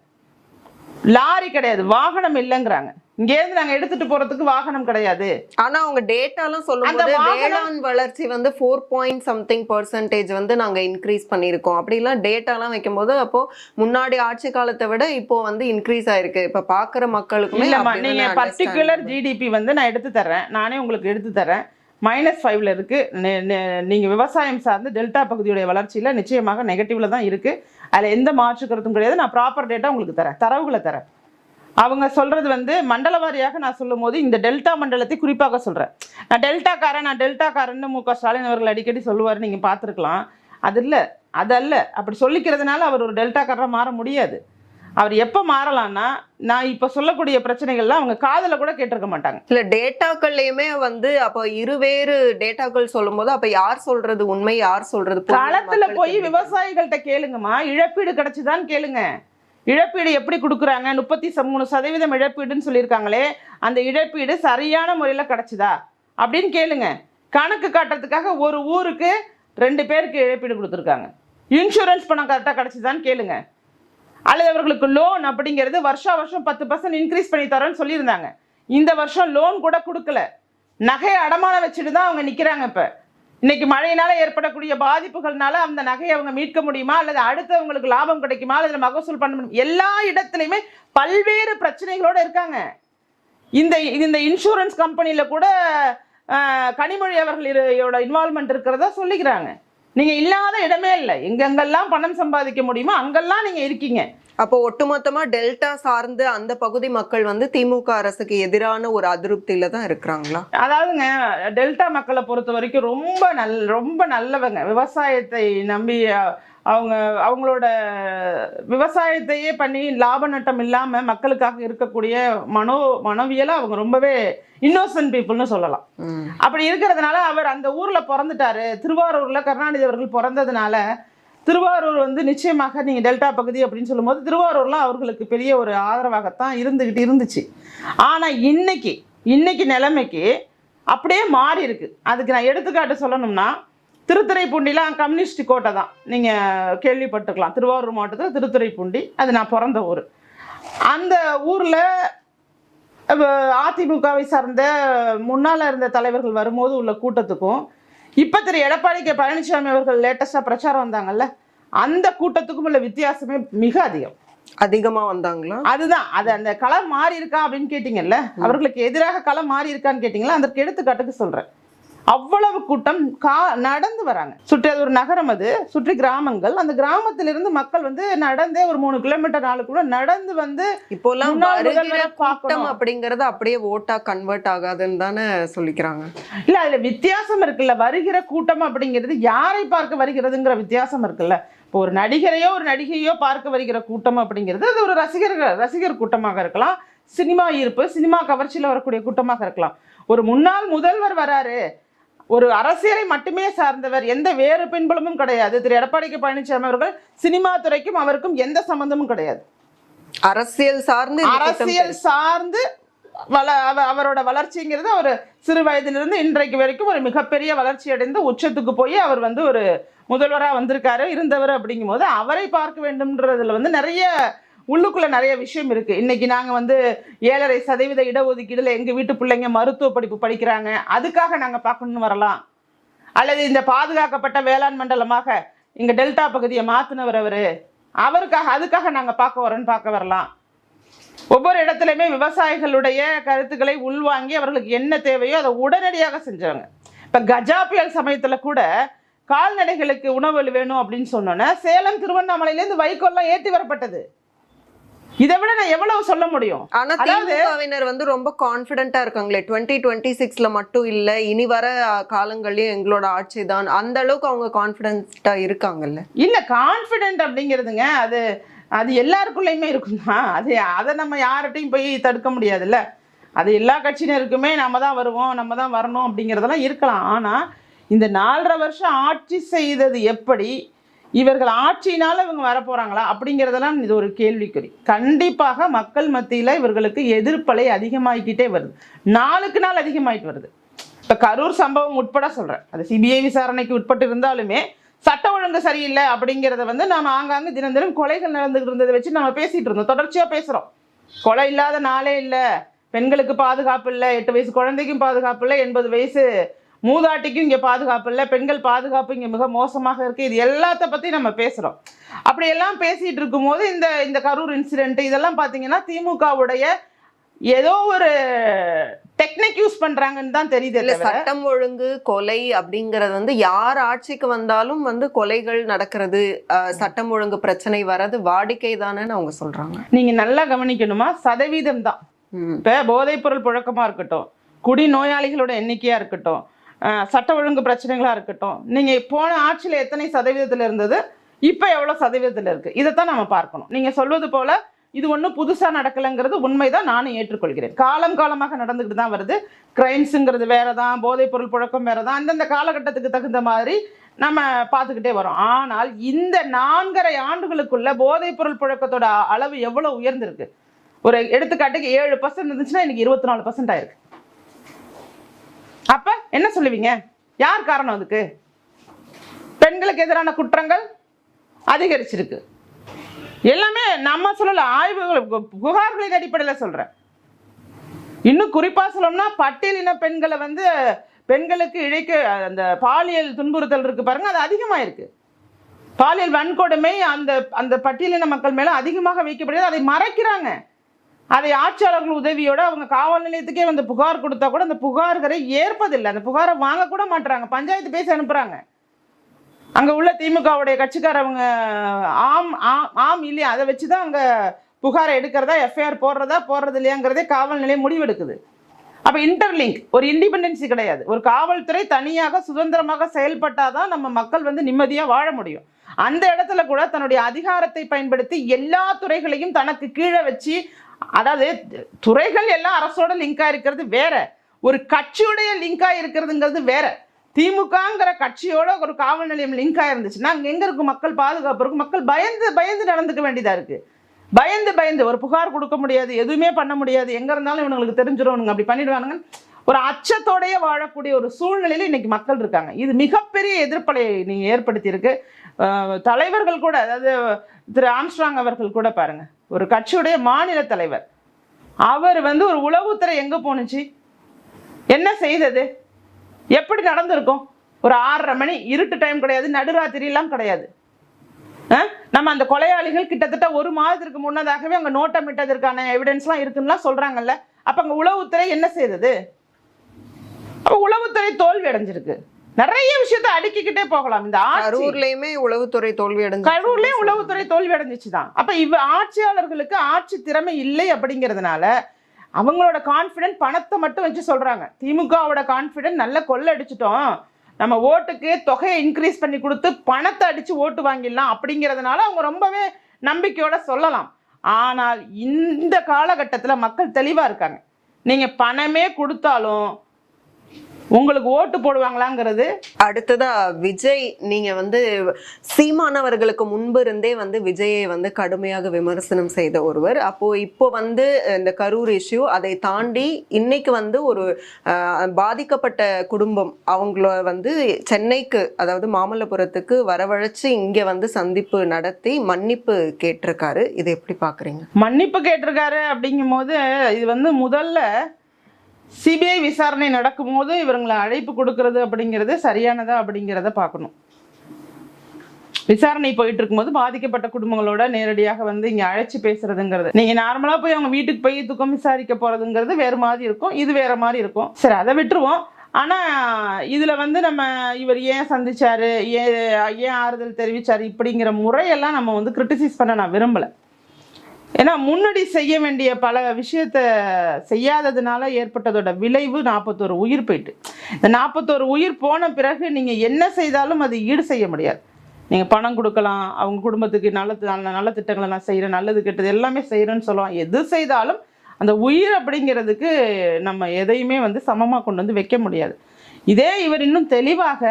லாரி கிடையாது வாகனம் இல்லைங்கிறாங்க. இங்கேருந்து நாங்க எடுத்துட்டு போறதுக்கு வாகனம் கிடையாது. ஆனா அவங்க டேட்டாலாம் சொல்லும்போது வேளாண் வளர்ச்சி வந்து ஃபோர் பாயிண்ட் சம்திங் பர்சன்டேஜ் வந்து நாங்க இன்க்ரீஸ் பண்ணியிருக்கோம். அப்படிலாம் டேட்டாலாம் வைக்கும்போது அப்போ முன்னாடி ஆட்சி காலத்தை விட இப்போ வந்து இன்க்ரீஸ் ஆயிருக்கு. இப்ப பாக்குற மக்களுக்குமே நீங்க பர்டிகுலர். ஜிடிபி வந்து நான் எடுத்து தர்றேன். நானே உங்களுக்கு எடுத்து தரேன் மைனஸ் ஃபைவ்ல இருக்கு. நீங்கள் நீங்க விவசாயம் சார்ந்து டெல்டா பகுதியுடைய வளர்ச்சியில நிச்சயமாக நெகட்டிவ்ல தான் இருக்கு. அதுல எந்த மாற்று கருத்தும் கிடையாது. நான் ப்ராப்பர் டேட்டா உங்களுக்கு தரேன். தரவுகளை தரேன். அவங்க சொல்றது வந்து மண்டல வாரியாக நான் சொல்லும்போது இந்த டெல்டா மண்டலத்தை குறிப்பாக சொல்றேன். நான் டெல்டாக்காரன் நான் டெல்டாக்காரன்னு மு க. ஸ்டாலின் அவர்கள் அடிக்கடி சொல்லுவார். நீங்க பார்த்துருக்கலாம். அது இல்ல. அதல்ல அப்படி சொல்லிக்கிறதுனால அவர் ஒரு டெல்டாக்காரராக மாற முடியாது. அவர் எப்போ மாறலாம்னா நான் இப்போ சொல்லக்கூடிய பிரச்சனைகள்லாம் அவங்க காதுல கூட கேட்டிருக்க மாட்டாங்க. இல்ல டேட்டாக்கள்லயுமே வந்து அப்போ இருவேறு டேட்டாக்கள் சொல்லும்போது அப்ப யார் சொல்றது உண்மை யார் சொல்றது களத்துல போய் விவசாயிகள்கிட்ட கேளுங்கம்மா. இழப்பீடு கிடைச்சுதான்னு கேளுங்க. இழப்பீடு எப்படி கொடுக்குறாங்க? முப்பத்தி மூணு சதவீதம் இழப்பீடுன்னு சொல்லியிருக்காங்களே அந்த இழப்பீடு சரியான முறையில் கிடைச்சுதா? அப்படின்னு கேளுங்க. கணக்கு காட்டுறதுக்காக ஒரு ஊருக்கு ரெண்டு பேருக்கு இழப்பீடு கொடுத்துருக்காங்க. இன்சூரன்ஸ் பணம் கரெக்டாக கிடைச்சுதான்னு கேளுங்க. அல்லது அவர்களுக்கு லோன் அப்படிங்கிறது வருஷா வருஷம் பத்து பர்சன்ட் இன்க்ரீஸ் பண்ணி தரோன்னு சொல்லியிருந்தாங்க. இந்த வருஷம் லோன் கூட கொடுக்கல. நகையை அடமானம் வச்சுட்டு தான் அவங்க நிற்கிறாங்க இப்போ. இன்னைக்கு மழையினால ஏற்படக்கூடிய பாதிப்புகள்னால அந்த நகையை அவங்க மீட்க முடியுமா? அல்லது அடுத்தவங்களுக்கு லாபம் கிடைக்குமா? அல்லது மகசூல் பண்ண முடியும்? எல்லா இடத்துலையுமே பல்வேறு பிரச்சனைகளோடு இருக்காங்க. இந்த இந்த இன்சூரன்ஸ் கம்பெனியில் கூட கனிமொழி அவர்களோட இன்வால்மெண்ட் இருக்கிறதா சொல்லிக்கிறாங்க. நீங்க இல்லாத இடமே இல்லை. எங்கெங்கெல்லாம் பணம் சம்பாதிக்க முடியுமோ அங்கெல்லாம் நீங்க இருக்கீங்க. அப்போ ஒட்டுமொத்தமா டெல்டா சார்ந்து அந்த பகுதி மக்கள் வந்து திமுக அரசுக்கு எதிரான ஒரு அதிருப்தியில தான் இருக்கிறாங்களா? அதாவதுங்க டெல்டா மக்களை பொறுத்த வரைக்கும் ரொம்ப நல் ரொம்ப நல்லவங்க. விவசாயத்தை நம்பி அவங்க அவங்களோட விவசாயத்தையே பண்ணி லாப நட்டம் இல்லாமல் மக்களுக்காக இருக்கக்கூடிய மனோ மனவியலை அவங்க ரொம்பவே இன்னோசன்ட் பீப்புள்னு சொல்லலாம். அப்படி இருக்கிறதுனால அவர் அந்த ஊரில் பிறந்துட்டாரு. திருவாரூரில் கருணாநிதி அவர்கள் பிறந்ததுனால திருவாரூர் வந்து நிச்சயமாக நீங்கள் டெல்டா பகுதி அப்படின்னு சொல்லும்போது திருவாரூர்லாம் அவர்களுக்கு பெரிய ஒரு ஆதரவாகத்தான் இருந்துக்கிட்டு இருந்துச்சு. ஆனால் இன்னைக்கு இன்னைக்கு நிலைமைக்கு அப்படியே மாறி இருக்கு அதுக்கு நான் எடுத்துக்காட்டு சொல்லணும்னா திருத்துறைப்பூண்டிலாம் கம்யூனிஸ்ட் கோட்டை தான். நீங்கள் கேள்விப்பட்டிருக்கலாம். திருவாரூர் மாவட்டத்தில் திருத்துறைப்பூண்டி. அது நான் பிறந்த ஊர். அந்த ஊரில் அதிமுகவை சார்ந்த முன்னால் இருந்த தலைவர்கள் வரும்போது உள்ள கூட்டத்துக்கும் இப்போ திரு எடப்பாடி கே பழனிசாமி அவர்கள் லேட்டஸ்டாக பிரச்சாரம் வந்தாங்கல்ல அந்த கூட்டத்துக்கும் உள்ள வித்தியாசமே மிக அதிகம். அதிகமா வந்தாங்களா? அதுதான். அது அந்த களம் மாறி இருக்கா அப்படின்னு கேட்டிங்கல்ல? அவர்களுக்கு எதிராக களம் மாறி இருக்கான்னு கேட்டிங்களா? அதற்கு எடுத்துக்காட்டுக்கு சொல்றேன். அவ்வளவு கூட்டம் கா நடந்து வராங்க. சுற்றி அது ஒரு நகரம் அது. சுற்றி கிராமங்கள். அந்த கிராமத்திலிருந்து மக்கள் வந்து நடந்தே ஒரு மூணு கிலோமீட்டர் நாலு கூட நடந்து வந்து இப்போலாம் கூட்டம். அப்படிங்கறது அப்படியே ஓட்டா கன்வெர்ட் ஆகாதுன்னு தானே சொல்லிக்கிறாங்க. இல்ல அதுல வித்தியாசம் இருக்குல்ல. வருகிற கூட்டம் அப்படிங்கிறது யாரை பார்க்க வருகிறதுங்கிற வித்தியாசம் இருக்குல்ல. இப்போ ஒரு நடிகரையோ ஒரு நடிகையோ பார்க்க வருகிற கூட்டம் அப்படிங்கிறது அது ஒரு ரசிகர்கள் ரசிகர் கூட்டமாக இருக்கலாம். சினிமா ஈர்ப்பு சினிமா கவர்ச்சியில் வரக்கூடிய கூட்டமாக இருக்கலாம். ஒரு முன்னாள் முதல்வர் வராரு. ஒரு அரசியலை மட்டுமே சார்ந்தவர் எந்த வேறு பின்புலமும் கிடையாது. திரு. எடப்பாடி கே பழனிசாமி அவர்கள் சினிமா துறைக்கும் அவருக்கும் எந்த சம்பந்தமும் கிடையாது. அரசியல் சார்ந்து அரசியல் சார்ந்து வள அவ- அவரோட வளர்ச்சிங்கிறது அவர் சிறு வயதிலிருந்து இன்றைக்கு வரைக்கும் ஒரு மிகப்பெரிய வளர்ச்சி அடைந்து உச்சத்துக்கு போய் அவர் வந்து ஒரு முதல்வராக வந்திருக்காரு. இருந்தவர் அப்படிங்கும்போது அவரை பார்க்க வேண்டும்ன்றதுல வந்து நிறைய உள்ளுக்குள்ள நிறைய விஷயம் இருக்கு. இன்னைக்கு நாங்க வந்து ஏழரை சதவீத இடஒதுக்கீடுல எங்க வீட்டு பிள்ளைங்க மருத்துவ படிப்பு படிக்கிறாங்க. அதுக்காக நாங்க பார்க்கணும்னு வரலாம். அல்லது இந்த பாதுகாக்கப்பட்ட வேளாண் மண்டலமாக இங்க டெல்டா பகுதியை மாத்தினவர் அவரு. அவருக்காக அதுக்காக நாங்க பார்க்க வரோன்னு பார்க்க வரலாம். ஒவ்வொரு இடத்துலையுமே விவசாயிகளுடைய கருத்துக்களை உள்வாங்கி அவர்களுக்கு என்ன தேவையோ அதை உடனடியாக செஞ்சவங்க. இப்போ கஜா புயல் சமயத்தில் கூட கால்நடைகளுக்கு உணவு வேணும் அப்படின்னு சொன்னோன்னே சேலம் திருவண்ணாமலையிலேருந்து வைக்கோல்லாம் ஏற்றி வரப்பட்டது. இதை விட நான் எவ்வளவு சொல்ல முடியும்? ஆனா அதாவது- திமுகவினர் வந்து ரொம்ப கான்பிடண்டா இருக்காங்களே. டுவெண்ட்டி டுவெண்ட்டி சிக்ஸ்ல மட்டும் இல்ல இனி வர காலங்கள்லயும் எங்களோட ஆட்சி தான். அந்த அளவுக்கு அவங்க கான்பிடண்டா இருக்காங்கல்ல? இல்ல கான்ஃபிடென்ட் அப்படிங்கிறதுங்க அது அது எல்லாருக்குள்ளேயுமே இருக்குமா அது அதை நம்ம யார்கிட்டையும் போய் தடுக்க முடியாதுல்ல. அது எல்லா கட்சியினருக்குமே நம்ம தான் வருவோம் நம்ம தான் வரணும் அப்படிங்கிறதெல்லாம் இருக்கலாம். ஆனா இந்த நாலரை வருஷம் ஆட்சி செய்தது எப்படி இவர்கள் ஆட்சியினால் இவங்க வரப்போகிறாங்களா அப்படிங்கிறதெல்லாம் இது ஒரு கேள்விக்குறி. கண்டிப்பாக மக்கள் மத்தியில் இவர்களுக்கு எதிர்ப்பலை அதிகமாகிக்கிட்டே வருது. நாளுக்கு நாள் அதிகமாயிட்டு வருது. இப்போ கரூர் சம்பவம் உட்பட சொல்கிறேன் அது சிபிஐ விசாரணைக்கு உட்பட்டு இருந்தாலுமே சட்ட ஒழுங்கு சரியில்லை அப்படிங்கிறத வந்து நாம் ஆங்காங்கு தினம் தினம் கொலைகள் நடந்துகிட்டு இருந்ததை வச்சு நம்ம பேசிகிட்டு இருந்தோம். தொடர்ச்சியாக பேசுகிறோம் கொலை இல்லாத நாளே இல்லை. பெண்களுக்கு பாதுகாப்பு இல்லை. எட்டு வயசு குழந்தைக்கும் பாதுகாப்பு இல்லை. எண்பது வயசு மூதாட்டிக்கும் இங்கே பாதுகாப்பு இல்லை பெண்கள் பாதுகாப்பு இங்கே மிக மோசமாக இருக்குது இது எல்லாத்த பற்றி நம்ம பேசுகிறோம் அப்படியெல்லாம் பேசிகிட்டு இருக்கும்போது இந்த இந்த கரூர் இன்சிடென்ட் இதெல்லாம் பார்த்தீங்கன்னா திமுகவுடைய ஏதோ ஒரு டெக்னிக் யூஸ் பண்றாங்கன்னு தான் தெரியுது இல்ல சட்டம் ஒழுங்கு கொலை அப்படிங்கறது வந்து யார் ஆட்சிக்கு வந்தாலும் வந்து கொலைகள் நடக்கிறது சட்டம் ஒழுங்கு பிரச்சனை வர்றது வாடிக்கை தானேன்னு அவங்க சொல்றாங்க. நீங்க நல்லா கவனிக்கணுமா? சதவீதம் தான். இப்போ போதைப்பொருள் புழக்கமா இருக்கட்டும் குடி நோயாளிகளோட எண்ணிக்கையா இருக்கட்டும் சட்ட ஒழுங்கு பிரச்சனைகளாக இருக்கட்டும். நீங்கள் போன ஆட்சியில் எத்தனை சதவீதத்தில் இருந்தது? இப்போ எவ்வளோ சதவீதத்தில் இருக்குது இதைத்தான் நம்ம பார்க்கணும். நீங்கள் சொல்வது போல் இது ஒன்றும் புதுசாக நடக்கலைங்கிறது உண்மைதான் நானும் ஏற்றுக்கொள்கிறேன். காலம் காலமாக நடந்துக்கிட்டு தான் வருது. கிரைம்ஸுங்கிறது வேறு தான் போதைப்பொருள் புழக்கம் வேறு தான் அந்தந்த காலகட்டத்துக்கு தகுந்த மாதிரி நம்ம பார்த்துக்கிட்டே வரோம். ஆனால் இந்த நான்கரை ஆண்டுகளுக்குள்ள போதைப்பொருள் புழக்கத்தோட அளவு எவ்வளோ உயர்ந்திருக்கு? ஒரு எடுத்துக்காட்டுக்கு ஏழு பர்சன்ட் இருந்துச்சுன்னா இன்னைக்கு இருபத்தி நாலு பர்சன்ட் ஆயிருக்கு. அப்ப என்ன சொல்லுவீங்க? யார் காரணம் அதுக்கு? பெண்களுக்கு எதிரான குற்றங்கள் அதிகரிச்சிருக்கு. எல்லாமே நம்ம சொல்லல ஆய்வுகள் புகார்களின் அடிப்படையில் சொல்றேன். இன்னும் குறிப்பா சொல்லணும்னா பட்டியலின பெண்களை வந்து பெண்களுக்கு இழைக்க அந்த பாலியல் துன்புறுத்தல் இருக்கு பாருங்க அது அதிகமாயிருக்கு. பாலியல் வன்கொடுமை அந்த அந்த பட்டியலின மக்கள் மேல அதிகமாக வைக்கப்படுகிறது அதை மறைக்கிறாங்க. அதை ஆட்சியாளர்கள் உதவியோட அவங்க காவல் நிலையத்துக்கே வந்து புகார் கொடுத்தா கூட அந்த புகார்களை ஏற்பதில்லை. அந்த புகாரை வாங்கக்கூட மாட்டுறாங்க பஞ்சாயத்து பேசி அனுப்புறாங்க. அங்க உள்ள திமுகவுடைய கட்சிக்காரவங்க ஆம் ஆம் ஆம் இல்லையா? அதை வச்சு தான் அங்க புகாரை எடுக்கிறதா எஃப்ஐஆர் போடுறதா போடுறது இல்லையாங்கிறதே காவல் நிலையம் முடிவெடுக்குது. அப்போ இன்டர்லிங்க் ஒரு இண்டிபெண்டன்சி கிடையாது. ஒரு காவல்துறை தனியாக சுதந்திரமாக செயல்பட்டாதான் நம்ம மக்கள் வந்து நிம்மதியா வாழ முடியும். அந்த இடத்துல கூட தன்னுடைய அதிகாரத்தை பயன்படுத்தி எல்லா துறைகளையும் தனக்கு கீழே வச்சு அதாவது துறைகள் எல்லாம் அரசோட லிங்காக இருக்கிறது வேற. ஒரு கட்சியுடைய லிங்காக இருக்கிறதுங்கிறது வேற. திமுகங்கிற கட்சியோட ஒரு காவல் நிலையம் லிங்காக இருந்துச்சுன்னா அங்கே எங்கே இருக்கும் மக்கள் பாதுகாப்பு இருக்கும்? மக்கள் பயந்து பயந்து நடந்துக்க வேண்டியதாக இருக்கு. பயந்து பயந்து ஒரு புகார் கொடுக்க முடியாது எதுவுமே பண்ண முடியாது. எங்கே இருந்தாலும் இவங்களுக்கு தெரிஞ்சிடும் அப்படி பண்ணிடுவானுங்க ஒரு அச்சத்தோடைய வாழக்கூடிய ஒரு சூழ்நிலையில் இன்னைக்கு மக்கள் இருக்காங்க. இது மிகப்பெரிய எதிர்ப்பலை நீங்க ஏற்படுத்தியிருக்கு. தலைவர்கள் கூட அதாவது திரு ஆம்ஸ்ட்ராங் அவர்கள் கூட பாருங்க. ஒரு கட்சியுடைய மாநில தலைவர். அவர் வந்து ஒரு உளவுத்துறை எங்க போணுச்சு? என்ன செய்தது? எப்படி நடந்திருக்கும்? ஒரு ஆறரை மணி இருட்டு டைம் கிடையாது நடுராத்திரியெல்லாம் கிடையாது. நம்ம அந்த கொலையாளிகள் கிட்டத்தட்ட ஒரு மாதத்திற்கு முன்னதாகவே அங்க நோட்டமிட்டதற்கான எவிடன்ஸ்லாம் இருக்குன்னுலாம் சொல்கிறாங்கல்ல அப்போ அங்கே உளவுத்துறை என்ன செய்தது? அப்ப உளவுத்துறை தோல்வி அடைஞ்சிருக்கு. நிறைய விஷயத்த அடுக்கிக்கிட்டே போகலாம். இந்த கரூர்லயுமே உளவுத்துறை தோல்வி அடைஞ்சு கரூர்லயும் உளவுத்துறை தோல்வி அடைஞ்சிச்சுதான். அப்ப இவ ஆட்சியாளர்களுக்கு ஆட்சி திறமை இல்லை அப்படிங்கிறதுனால அவங்களோட கான்ஃபிடென்ட் பணத்தை மட்டும் வச்சு சொல்றாங்க. திமுகவோட கான்ஃபிடென்ட் நல்ல கொள்ளை அடிச்சிட்டோம். நம்ம ஓட்டுக்கு தொகையை இன்க்ரீஸ் பண்ணி கொடுத்து பணத்தை அடிச்சு ஓட்டு வாங்கிடலாம் அப்படிங்கிறதுனால அவங்க ரொம்பவே நம்பிக்கையோட சொல்லலாம். ஆனால் இந்த காலகட்டத்தில் மக்கள் தெளிவா இருக்காங்க. நீங்க பணமே கொடுத்தாலும் உங்களுக்கு ஓட்டு போடுவாங்களாங்கிறது? அடுத்ததா விஜய் நீங்க வந்து சீமானவர்களுக்கு முன்பு இருந்தே வந்து விஜயை வந்து கடுமையாக விமர்சனம் செய்த ஒருவர். அப்போ இப்போ வந்து இந்த கரூர் இஷ்யூ அதை தாண்டி இன்னைக்கு வந்து ஒரு பாதிக்கப்பட்ட குடும்பம் அவங்கள வந்து சென்னைக்கு அதாவது மாமல்லபுரத்துக்கு வரவழைச்சு இங்க வந்து சந்திப்பு நடத்தி மன்னிப்பு கேட்டிருக்காரு. இதை எப்படி பாக்குறீங்க? மன்னிப்பு கேட்டிருக்காரு அப்படிங்கும்போது இது வந்து முதல்ல சிபிஐ விசாரணை நடக்கும்போது இவங்களை அழைப்பு கொடுக்கறது அப்படிங்கிறது சரியானதா அப்படிங்கிறத பார்க்கணும். விசாரணை போயிட்டு இருக்கும்போது பாதிக்கப்பட்ட குடும்பங்களோட நேரடியாக வந்து இங்க அழைச்சு பேசுறதுங்கிறது. நீங்க நார்மலா போய் அவங்க வீட்டுக்கு போய் துக்கம் விசாரிக்க போறதுங்கிறது வேற மாதிரி இருக்கும். இது வேற மாதிரி இருக்கும். சரி அதை விட்டுருவோம். ஆனால் இதில் வந்து நம்ம இவர் ஏன் சந்திச்சாரு? ஏன் ஏன் ஆறுதல் தெரிவிச்சாரு? இப்படிங்கிற முறையெல்லாம் நம்ம வந்து கிரிட்டிசைஸ் பண்ண நான் விரும்பலை. ஏன்னா முன்னாடி செய்ய வேண்டிய பல விஷயத்த செய்யாததுனால ஏற்பட்டதோட விளைவு நாற்பத்தோரு உயிர் போயிட்டு. இந்த நாற்பத்தோரு உயிர் போன பிறகு நீங்கள் என்ன செய்தாலும் அது ஈடு செய்ய முடியாது. நீங்கள் பணம் கொடுக்கலாம் அவங்க குடும்பத்துக்கு நல்ல நல்ல நல்ல திட்டங்களை நான் செய்கிறேன் நல்லது கெட்டது எல்லாமே செய்கிறேன்னு சொல்லலாம் எது செய்தாலும் அந்த உயிர் அப்படிங்கிறதுக்கு நம்ம எதையுமே வந்து சமமாக கொண்டு வந்து வைக்க முடியாது. இதே இவர் இன்னும் தெளிவாக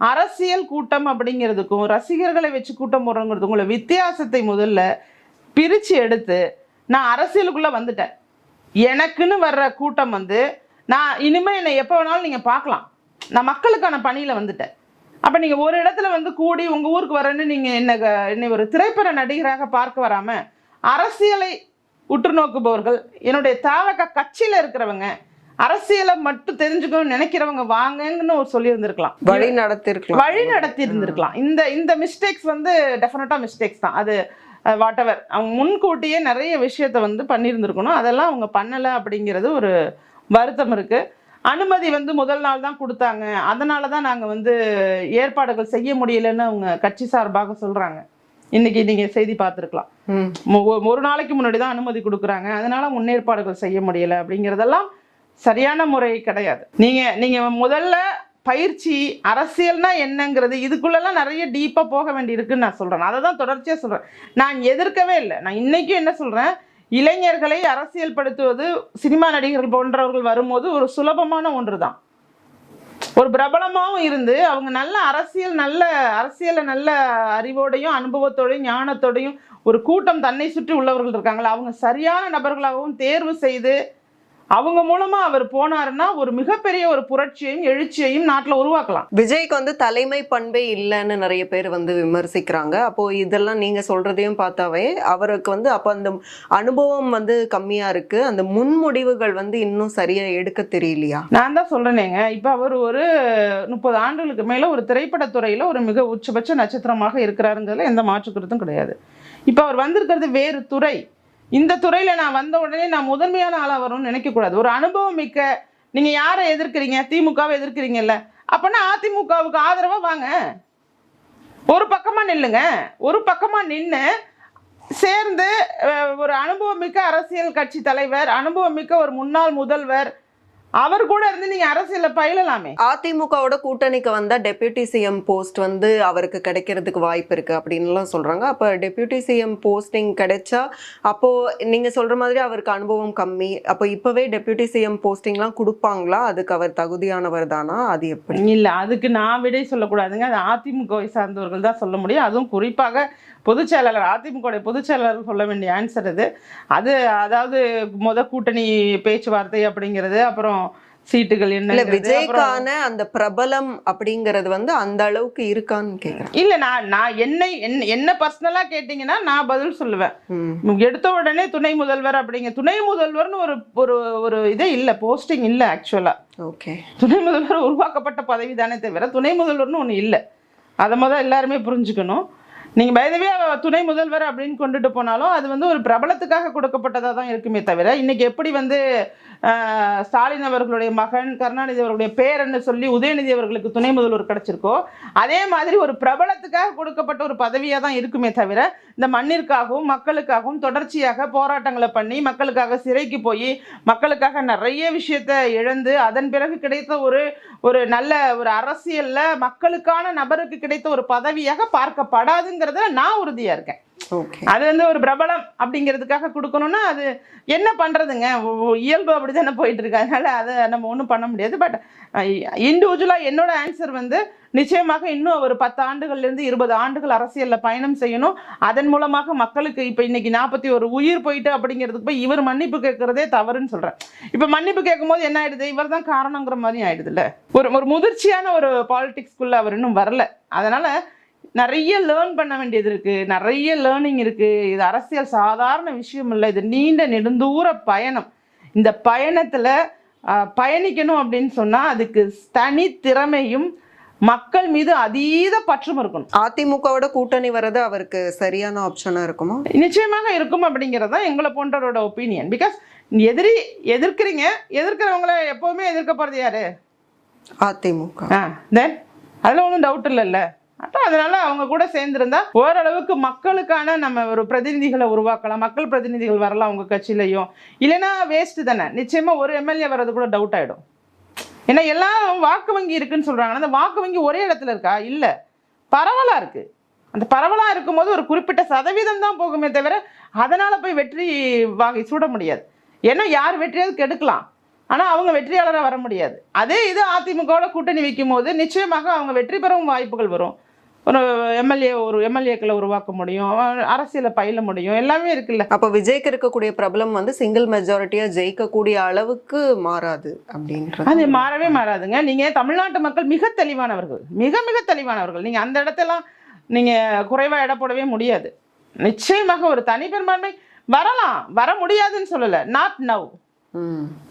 அரசியல் கூட்டம் அப்படிங்கிறதுக்கும் ரசிகர்களை வச்சு கூட்டம் போடுறோங்கிறது உள்ள வித்தியாசத்தை முதல்ல பிரித்து எடுத்து நான் அரசியலுக்குள்ளே வந்துட்டேன். எனக்குன்னு வர்ற கூட்டம் வந்து நான் இனிமேல் என்னை எப்போ வேணாலும் நீங்கள் பார்க்கலாம். நான் மக்களுக்கான பணியில் வந்துட்டேன். அப்போ நீங்கள் ஒரு இடத்துல வந்து கூடி உங்கள் ஊருக்கு வரேன்னு நீங்கள் என்ன என்னை ஒரு திரைப்பட நடிகராக பார்க்க வராமல் அரசியலை உற்று நோக்குபவர்கள் என்னுடைய தாவக கட்சியில் இருக்கிறவங்க அரசியலை மட்டும் தெரிஞ்சுக்கணும்னு நினைக்கிறவங்க வாங்கன்னு ஒரு சொல்லியிருந்திருக்கலாம். வழி நடத்திருக்கலாம் வழி நடத்தி இருந்திருக்கலாம் இந்த இந்த மிஸ்டேக்ஸ் வந்து டெஃபினட்டா மிஸ்டேக்ஸ் தான். அது வாட் எவர் அவங்க முன்கூட்டியே நிறைய விஷயத்த வந்து பண்ணியிருந்திருக்கணும். அதெல்லாம் அவங்க பண்ணலை அப்படிங்கிறது ஒரு வருத்தம் இருக்கு. அனுமதி வந்து முதல் நாள் தான் கொடுத்தாங்க. அதனால தான் நாங்கள் வந்து ஏற்பாடுகள் செய்ய முடியலன்னு அவங்க கட்சி சார்பாக சொல்றாங்க. இன்னைக்கு நீங்க செய்தி பார்த்துருக்கலாம். ஒரு நாளைக்கு முன்னாடி தான் அனுமதி கொடுக்குறாங்க. அதனால முன்னேற்பாடுகள் செய்ய முடியல அப்படிங்கிறதெல்லாம் சரியான முறை கிடையாது. நீங்க நீங்க முதல்ல பயிற்சி அரசியல்னா என்னங்கிறது இதுக்குள்ளெல்லாம் நிறைய டீப்பாக போக வேண்டியிருக்குன்னு நான் சொல்கிறேன் அதை தான் தொடர்ச்சியாக சொல்கிறேன் நான் எதிர்க்கவே இல்லை. நான் இன்றைக்கும் என்ன சொல்கிறேன் இளைஞர்களை அரசியல் படுத்துவது சினிமா நடிகர்கள் போன்றவர்கள் வரும்போது ஒரு சுலபமான ஒன்று தான் ஒரு பிரபலமாகவும் இருந்து அவங்க நல்ல அரசியல் நல்ல அரசியலை நல்ல அறிவோடையும் அனுபவத்தோடையும் ஞானத்தோடையும் ஒரு கூட்டம் தன்னை சுற்றி உள்ளவர்கள் இருக்காங்களா அவங்க சரியான நபர்களாகவும் தேர்வு செய்து அவங்க மூலமா அவர் போனாருன்னா ஒரு மிகப்பெரிய ஒரு புரட்சியையும் எழுச்சியையும் நாட்டுல உருவாக்கலாம். விஜய்க்கு வந்து தலைமை பண்பே இல்லைன்னு நிறைய பேர் வந்து விமர்சிக்கிறாங்க. அப்போ இதெல்லாம் நீங்க சொல்றதையும் பார்த்தாவே அவருக்கு வந்து அப்போ அந்த அனுபவம் வந்து கம்மியா இருக்கு. அந்த முன்முடிவுகள் வந்து இன்னும் சரியா எடுக்க தெரியலையா? நான் தான் சொல்றேனேங்க. இப்போ அவர் ஒரு முப்பது ஆண்டுகளுக்கு மேல ஒரு திரைப்படத்துறையில ஒரு மிக உச்சபட்ச நட்சத்திரமாக இருக்கிறாருங்கிறதுல எந்த மாற்று கருத்தும் கிடையாது. இப்போ அவர் வந்திருக்கிறது வேறு துறை. இந்த துறையில் நான் வந்த உடனே நான் முதன்மையான ஆளாக வரும்னு நினைக்கக்கூடாது. ஒரு அனுபவம் மிக்க நீங்கள் யாரை எதிர்க்கிறீங்க? திமுகவை எதிர்க்கிறீங்கல்ல. அப்போனா அதிமுகவுக்கு ஆதரவாக வாங்க. ஒரு பக்கமாக நில்லுங்க. ஒரு பக்கமாக நின்று சேர்ந்து ஒரு ஒரு அனுபவமிக்க அரசியல் கட்சி தலைவர் அனுபவமிக்க ஒரு முன்னாள் முதல்வர் அவர் கூட இருந்து நீங்க அரசியல்ல பயிலலாமே. அதிமுகவோட கூட்டணிக்கு வந்தா டெபியூட்டி சிஎம் போஸ்ட் வந்து அவருக்கு கிடைக்கிறதுக்கு வாய்ப்பு இருக்கு அப்படின்லாம் சொல்றாங்க. அப்ப டெபியூட்டி சிஎம் போஸ்டிங் கிடைச்சா அப்போ நீங்க சொல்ற மாதிரி அவருக்கு அனுபவம் கம்மி. அப்போ இப்பவே டெபியூட்டி சிஎம் போஸ்டிங்லாம் கொடுப்பாங்களா? அதுக்கு அவர் தகுதியானவர் தானா? அது எப்படி? இல்ல அதுக்கு நான் விடை சொல்லக்கூடாதுங்க. அது அதிமுகவை சார்ந்தவர்கள் தான் சொல்ல முடியும். அதுவும் குறிப்பாக பொதுச் செயலாளர் அதிமுக பொதுச் செயலாளர் சொல்ல வேண்டிய ஆன்சர் இது. அது அதாவது முத கூட்டணி பேச்சுவார்த்தை அப்படிங்கிறது அப்புறம் சீட்டுகள் என்ன விஜய்க்கான அந்த பிரபலம் அப்படிங்கறது வந்து அந்த அளவுக்கு இருக்கான்னு கேக்குறேன். இல்ல நான் நான் என்னை என்ன பர்சனலா கேட்டீங்கன்னா நான் பதில் சொல்லுவேன். எடுத்த உடனே துணை முதல்வர் அப்படிங்க துணை முதல்வர்னு ஒரு ஒரு ஒரு இதே இல்லை போஸ்டிங் இல்லை ஆக்சுவலா ஓகே. துணை முதல்வர் உருவாக்கப்பட்ட பதவி தானே தவிர துணை முதல்வர்னு ஒன்று இல்லை. அதை முதல் எல்லாருமே புரிஞ்சுக்கணும். நீங்கள் பயதவே துணை முதல்வர் அப்படின்னு கொண்டுட்டு போனாலும் அது வந்து ஒரு பிரபலத்துக்காக கொடுக்கப்பட்டதாக தான் இருக்குமே தவிர இன்றைக்கி எப்படி வந்து ஸ்டாலின் அவர்களுடைய மகன் கருணாநிதி அவர்களுடைய பேரன்னு சொல்லி உதயநிதி அவர்களுக்கு துணை முதல்வர் கிடச்சிருக்கோ அதே மாதிரி ஒரு பிரபலத்துக்காக கொடுக்கப்பட்ட ஒரு பதவியாக தான் இருக்குமே தவிர இந்த மண்ணிற்காகவும் மக்களுக்காகவும் தொடர்ச்சியாக போராட்டங்களை பண்ணி மக்களுக்காக சிறைக்கு போய் மக்களுக்காக நிறைய விஷயத்த இழந்து அதன் பிறகு கிடைத்த ஒரு ஒரு நல்ல ஒரு அரசியல்ல மக்களுக்கான நபருக்கு கிடைத்த ஒரு பதவியாக பார்க்கப்படாதுங்கிறதுல நான் உறுதியா இருக்கேன். அது வந்து ஒரு பிரபலம் அப்படிங்கிறதுக்காக கொடுக்கணும்னா அது என்ன பண்றதுங்க? இயல்பு அப்படிதானே போயிட்டு இருக்கு. அதனால அதை நம்ம ஒன்றும் பண்ண முடியாது. பட் இண்டிவிஜுவலாக என்னோட ஆன்சர் வந்து நிச்சயமாக இன்னும் ஒரு பத்து ஆண்டுகள்லேருந்து இருபது ஆண்டுகள் அரசியலில் பயணம் செய்யணும். அதன் மூலமாக மக்களுக்கு இப்போ இன்னைக்கு நாற்பத்தி ஒரு உயிர் போயிட்டு அப்படிங்கிறதுக்கு போய் இவர் மன்னிப்பு கேட்குறதே தவறுன்னு சொல்கிறேன் இப்போ மன்னிப்பு கேட்கும்போது என்ன ஆயிடுது? இவர் தான் காரணங்கிற மாதிரி ஆயிடுதுல்ல. ஒரு ஒரு முதிர்ச்சியான ஒரு பாலிடிக்ஸ்குள்ள அவர் இன்னும் வரல. அதனால் நிறைய லேர்ன் பண்ண வேண்டியது இருக்குது நிறைய லேர்னிங் இருக்குது இது அரசியல் சாதாரண விஷயம் இல்லை. இது நீண்ட நெடுந்தூர பயணம். இந்த பயணத்தில் பயணிக்கணும் அப்படின்னு சொன்னா அதுக்கு தனி திறமையும் மக்கள் மீது அதீத பற்றும் இருக்கணும். அதிமுகவோட கூட்டணி வர்றது அவருக்கு சரியான ஆப்ஷனா இருக்குமா? நிச்சயமாக இருக்கும் அப்படிங்கிறது தான் எங்களை போன்றவரோட ஒப்பீனியன் பிகாஸ் எதிரி எதிர்க்கிறீங்க எதிர்க்கிறவங்கள எப்பவுமே எதிர்க்க போறது யாரு? அதிமுக. ஆ தென் அதில் ஒன்றும் டவுட் இல்லைல்ல? அப்போ அதனால அவங்க கூட சேர்ந்திருந்தா ஓரளவுக்கு மக்களுக்கான நம்ம ஒரு பிரதிநிதிகளை உருவாக்கலாம். மக்கள் பிரதிநிதிகள் வரலாம் அவங்க கட்சியிலையும். இல்லைன்னா வேஸ்ட்டு தானே. நிச்சயமாக ஒரு எம்எல்ஏ வர்றது கூட டவுட் ஆகிடும் ஏன்னா எல்லாம் வாக்கு வங்கி இருக்குன்னு சொல்கிறாங்கன்னா அந்த வாக்கு வங்கி ஒரே இடத்துல இருக்கா? இல்லை. பரவலாக இருக்குது அந்த பரவலாக இருக்கும்போது ஒரு குறிப்பிட்ட சதவீதம் தான் போகுமே தவிர அதனால் போய் வெற்றி வாகை சூட முடியாது. ஏன்னா யார் வெற்றியாவது கெடுக்கலாம். ஆனால் அவங்க வெற்றியாளராக வர முடியாது. அதே இது அதிமுகவோட கூட்டணி வைக்கும் போது நிச்சயமாக அவங்க வெற்றி பெறவும் வாய்ப்புகள் வரும். ஒரு எம்எல்ஏ ஒரு எம்எல்ஏக்களை உருவாக்க முடியும் அரசியலை பயில முடியும் எல்லாமே இருக்குல்ல. அப்ப விஜய்க்கு இருக்கக்கூடிய பிரபலம் வந்து சிங்கிள் மெஜாரிட்டியா ஜெயிக்கக்கூடிய அளவுக்கு மாறாது அப்படின்றது. அது மாறவே மாறாதுங்க. நீங்க தமிழ்நாட்டு மக்கள் மிக தெளிவானவர்கள். மிக மிக தெளிவானவர்கள். நீங்க அந்த இடத்தெல்லாம் நீங்க குறைவா போடவே முடியாது. நிச்சயமாக ஒரு தனிப்பெரும்பான்மை வரலாம். வர முடியாதுன்னு சொல்லல. நாட் நவ்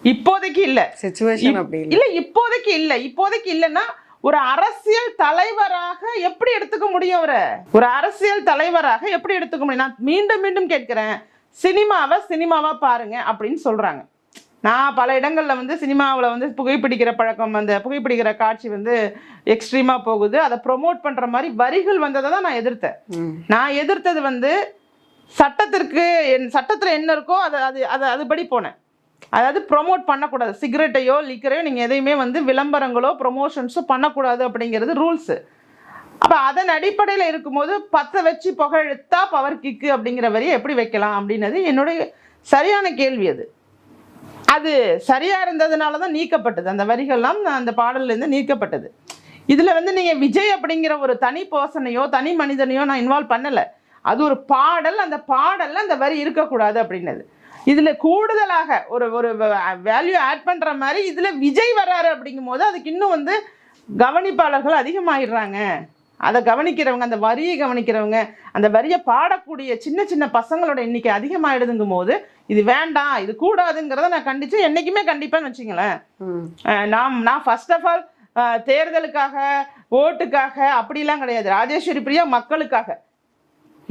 இப்போதைக்கு இல்ல. சுச்சுவேஷன் இல்ல இப்போதைக்கு இல்ல. இப்போதைக்கு இல்லைன்னா ஒரு அரசியல் தலைவராக எப்படி எடுத்துக்க முடியும் அவரை? ஒரு அரசியல் தலைவராக எப்படி எடுத்துக்க முடியும்? நான் மீண்டும் மீண்டும் கேட்கிறேன். சினிமாவை சினிமாவா பாருங்க அப்படின்னு சொல்றாங்க. நான் பல இடங்கள்ல வந்து சினிமாவில் வந்து புகைப்பிடிக்கிற பழக்கம் அந்த புகைப்பிடிக்கிற காட்சி வந்து எக்ஸ்ட்ரீமா போகுது. அதை ப்ரொமோட் பண்ற மாதிரி வரிகள் வந்ததை தான் நான் எதிர்த்தேன். நான் எதிர்த்தது வந்து சட்டத்திற்கு என் சட்டத்தில் என்ன இருக்கோ அதை அது அது அதுபடி போனேன். அதாவது ப்ரொமோட் பண்ணக்கூடாது. சிகரெட்டையோ லிக்கரையோ நீங்கள் எதையுமே வந்து விளம்பரங்களோ ப்ரொமோஷன்ஸோ பண்ணக்கூடாது அப்படிங்கிறது ரூல்ஸு அப்போ அதன் அடிப்படையில் இருக்கும்போது பற்ற வச்சு புகழ்த்தா பவர் கிக்கு அப்படிங்கிற வரியை எப்படி வைக்கலாம் அப்படின்னது என்னுடைய சரியான கேள்வி அது. அது சரியாக இருந்ததுனால தான் நீக்கப்பட்டது. அந்த வரிகள்லாம் அந்த பாடல்லேருந்து நீக்கப்பட்டது. இதில் வந்து நீங்கள் விஜய் அப்படிங்கிற ஒரு தனி பர்சனையோ தனி மனிதனையோ நான் இன்வால்வ் பண்ணலை. அது ஒரு பாடல். அந்த பாடலில் அந்த வரி இருக்கக்கூடாது அப்படின்னது. இதில் கூடுதலாக ஒரு ஒரு வேல்யூ ஆட் பண்ணுற மாதிரி இதில் விஜய் வர்றாரு அப்படிங்கும்போது அதுக்கு இன்னும் வந்து கவனிப்பாளர்கள் அதிகமாகிடுறாங்க அதை கவனிக்கிறவங்க அந்த வரியை கவனிக்கிறவங்க அந்த வரியை பாடக்கூடிய சின்ன சின்ன பசங்களோட எண்ணிக்கை அதிகமாகிடுதுங்கும் போது இது வேண்டாம் இது கூடாதுங்கிறத நான் கண்டித்து என்றைக்குமே கண்டிப்பேன்னு வச்சுங்களேன். நான் நான் ஃபர்ஸ்ட் ஆஃப் ஆல் தேர்தலுக்காக ஓட்டுக்காக அப்படிலாம் கிடையாது. ராஜேஸ்வரி பிரியா மக்களுக்காக.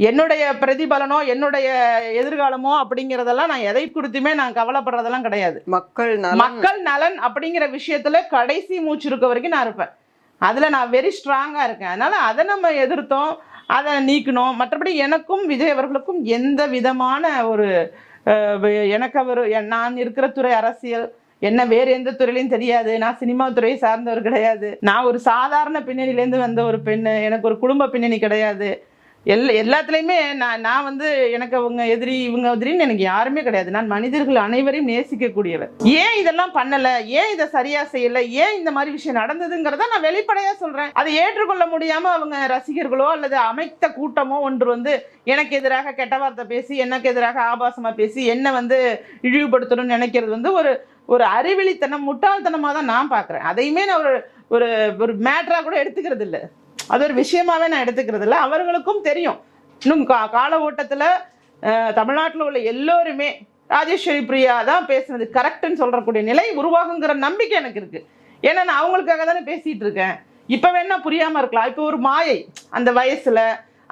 என்னுடைய பிரதிபலனோ என்னுடைய எதிர்காலமோ அப்படிங்கிறதெல்லாம் நான் எதை கொடுத்துமே நான் கவலைப்படுறதெல்லாம் கிடையாது. மக்கள் மக்கள் நலன் அப்படிங்கிற விஷயத்துல கடைசி மூச்சு இருக்க வரைக்கும் நான் இருப்பேன். அதுல நான் வெரி ஸ்ட்ராங்கா இருக்கேன். அதனால அதை நம்ம எதிர்த்தோம் அதை நீக்கணும் மற்றபடி எனக்கும் விஜய் அவர்களுக்கும் எந்த விதமான ஒரு எனக்கு அவர் நான் இருக்கிற துறை அரசியல் என்ன வேறு எந்த துறையிலையும் தெரியாது. நான் சினிமா துறையை சார்ந்தவர் கிடையாது. நான் ஒரு சாதாரண பின்னணியிலேருந்து வந்த ஒரு பெண்ணு. எனக்கு ஒரு குடும்ப பின்னணி கிடையாது. எல்லா எல்லாத்துலேயுமே நான் நான் வந்து எனக்கு அவங்க எதிரி இவங்க எதிரின்னு எனக்கு யாருமே கிடையாது. நான் மனிதர்கள் அனைவரையும் நேசிக்கக்கூடியவர். ஏன் இதெல்லாம் பண்ணலை? ஏன் இதை சரியாக செய்யல? ஏன் இந்த மாதிரி விஷயம் நடந்ததுங்கிறத நான் வெளிப்படையாக சொல்கிறேன் அதை ஏற்றுக்கொள்ள முடியாமல் அவங்க ரசிகர்களோ அல்லது அமைத்த கூட்டமோ ஒன்று வந்து எனக்கு எதிராக கெட்ட வார்த்தை பேசி எனக்கு எதிராக ஆபாசமாக பேசி என்ன வந்து இழிவுபடுத்தணும்னு நினைக்கிறது வந்து ஒரு ஒரு அறிவிழித்தனம் முட்டாள்தனமாக தான் நான் பார்க்குறேன். அதையுமே நான் ஒரு ஒரு ஒரு கூட எடுத்துக்கிறது இல்லை அது ஒரு விஷயமாவே நான் எடுத்துக்கிறது இல்லை அவர்களுக்கும் தெரியும். இன்னும் கா கால ஓட்டத்தில் தமிழ்நாட்டில் உள்ள எல்லோருமே ராஜேஸ்வரி பிரியா தான் பேசுனது கரெக்டுன்னு சொல்கிறக்கூடிய நிலை உருவாகுங்கிற நம்பிக்கை எனக்கு இருக்குது ஏன்னா நான் அவங்களுக்காக தானே பேசிகிட்டு இருக்கேன். இப்போ வேணா புரியாமல் இருக்கலாம். இப்போ ஒரு மாயை அந்த வயசில்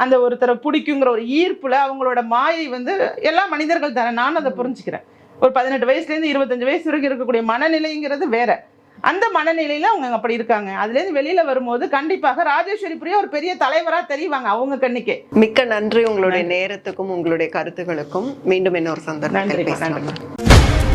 அந்த ஒருத்தரை பிடிக்குங்கிற ஒரு ஈர்ப்பில் அவங்களோட மாயை வந்து எல்லா மனிதர்கள் தானே. நானும் அதை புரிஞ்சுக்கிறேன். ஒரு பதினெட்டு வயசுலேருந்து இருபத்தஞ்சு வயசு வரைக்கும் இருக்கக்கூடிய மனநிலைங்கிறது வேறு. அந்த மனநிலையில அவங்க அப்படி இருக்காங்க. அதுலேருந்து வெளியில வரும்போது கண்டிப்பாக ராஜேஸ்வரி பிரியா ஒரு பெரிய தலைவரா தெரிவாங்க அவங்க கண்ணுக்கே. மிக்க நன்றி உங்களுடைய நேரத்துக்கும் உங்களுடைய கருத்துகளுக்கும். மீண்டும் இன்னொரு பேசலாம். நன்றி